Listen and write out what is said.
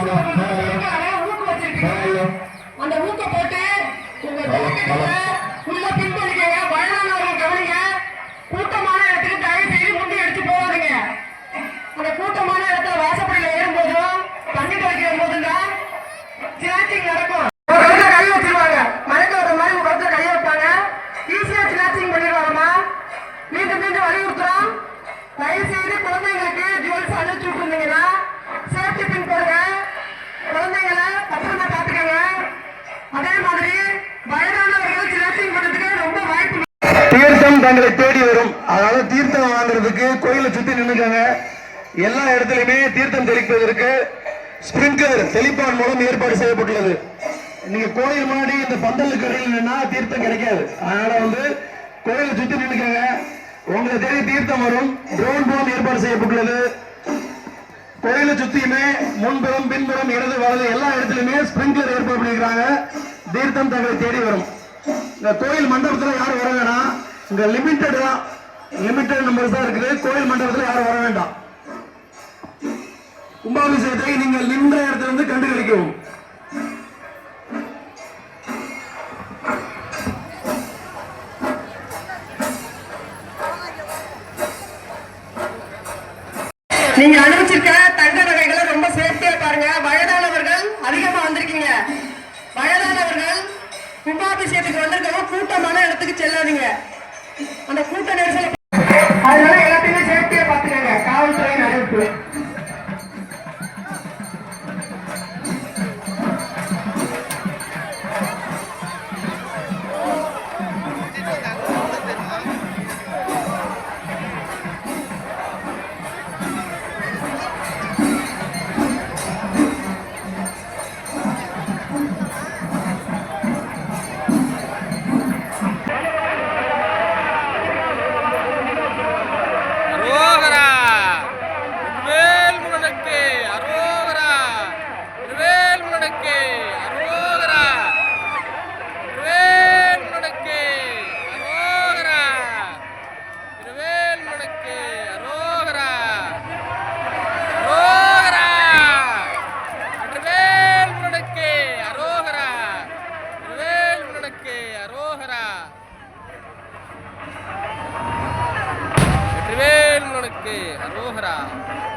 ஊக்கு வச்சிருக்கீங்க. அந்த ஊக்க போட்டு உங்க ஜல்லிக்கட்டுல உள்ள பின்பற்றிக்கங்க வயதானவர்கள் கவனிங்க கூட்டமான இடத்துக்கு தயவு செய்து முந்தி எடுத்து போகாதீங்க அந்த கூட்டமான இடத்துல வாசப்படியில ஏறும்போதும் தண்ணி கழிக்கிற போதும் தான் சினாச்சிங் நடக்கும் ஒரு இடத்துல கை வச்சிருவாங்க மயக்க வர மாதிரி ஒரு இடத்துல கை வைப்பாங்க ஈஸியா சினாச்சிங் பண்ணிடுவாங்கம்மா மீண்டும் மீண்டும் வலியுறுத்துறோம் தயவு செய்து குழந்தைங்களுக்கு ஜுவல்ஸ் அனுப்பிச்சு விட்டுருந்தீங்கன்னா தங்களை தேடி வரும். அதாவது தீர்த்தம் வாங்குறதுக்கு கோயிலை சுத்தி நின்றுக்காங்க எல்லா இடத்துலயுமே தீர்த்தம் தெளிப்பதற்கு ஸ்பிரிங்கர் தெளிப்பான் மூலம் ஏற்பாடு செய்யப்பட்டுள்ளது. நீங்க கோயில் முன்னாடி இந்த பந்தலுக்கு அடியில் நின்னா தீர்த்தம் கிடைக்காது. அதனால வந்து கோயிலை சுத்தி நின்றுக்காங்க உங்களை தேடி தீர்த்தம் வரும். ட்ரோன் மூலம் ஏற்பாடு செய்யப்பட்டுள்ளது. கோயிலை சுத்தியுமே முன்புறம் பின்புறம் இடது வலது எல்லா இடத்துலயுமே ஸ்பிரிங்க்லர் ஏற்பாடு பண்ணிருக்காங்க தீர்த்தம் தங்களை தேடி வரும். இந்த கோயில் மண்டபத்துல யாரும் வர வேணாம் இங்க லிமிட்டட் தான். லிமிட்டட் நம்பர்ஸ் தான் இருக்குது. கோயில் மண்டபத்தில் யாரும் வர வேண்டாம். கும்பாபிஷேகத்தை நீங்கள் நின்ற இடத்துல இருந்து கண்டுகளிக்கவும் அந்த Alô, rural.